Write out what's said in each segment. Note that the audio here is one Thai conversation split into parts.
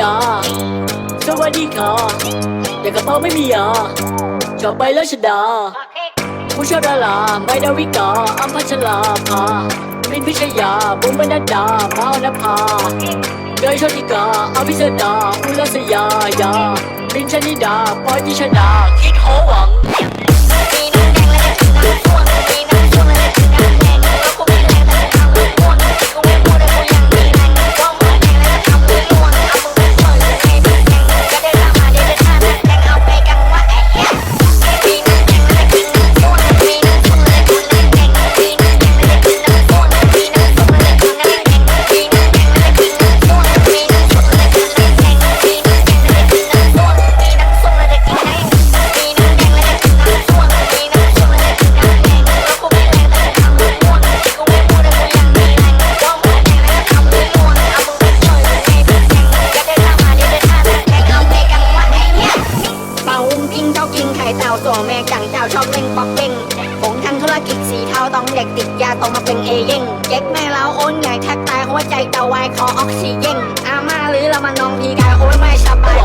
ดา สวัสดีค่ะอย่างกระเพราไม่มียาชอบไปแล้วชดา ผู้ชอบดาราใบดาวิกาอัมพัชลาภาลินพิชยาบุญบรรดาพาวนภาเดยโชติกาอาภิเสดาอุลสยายาบินชนิดาปอยที่ชนาคิดโหวัง นาวตัวแม่จังเจ้าชอบเล่งป๊อกเด้งผงทางธุรกิจสีเทาต้องเด็กติดยาต้องมาเป็นเอเย่งเจ๊กแม่เราโอนใหญ่แทบตายหัวใจจะวายคอออกซิเจนอาม่าหรือเรามานองพีกายโอนไม่สบาย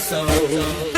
soul.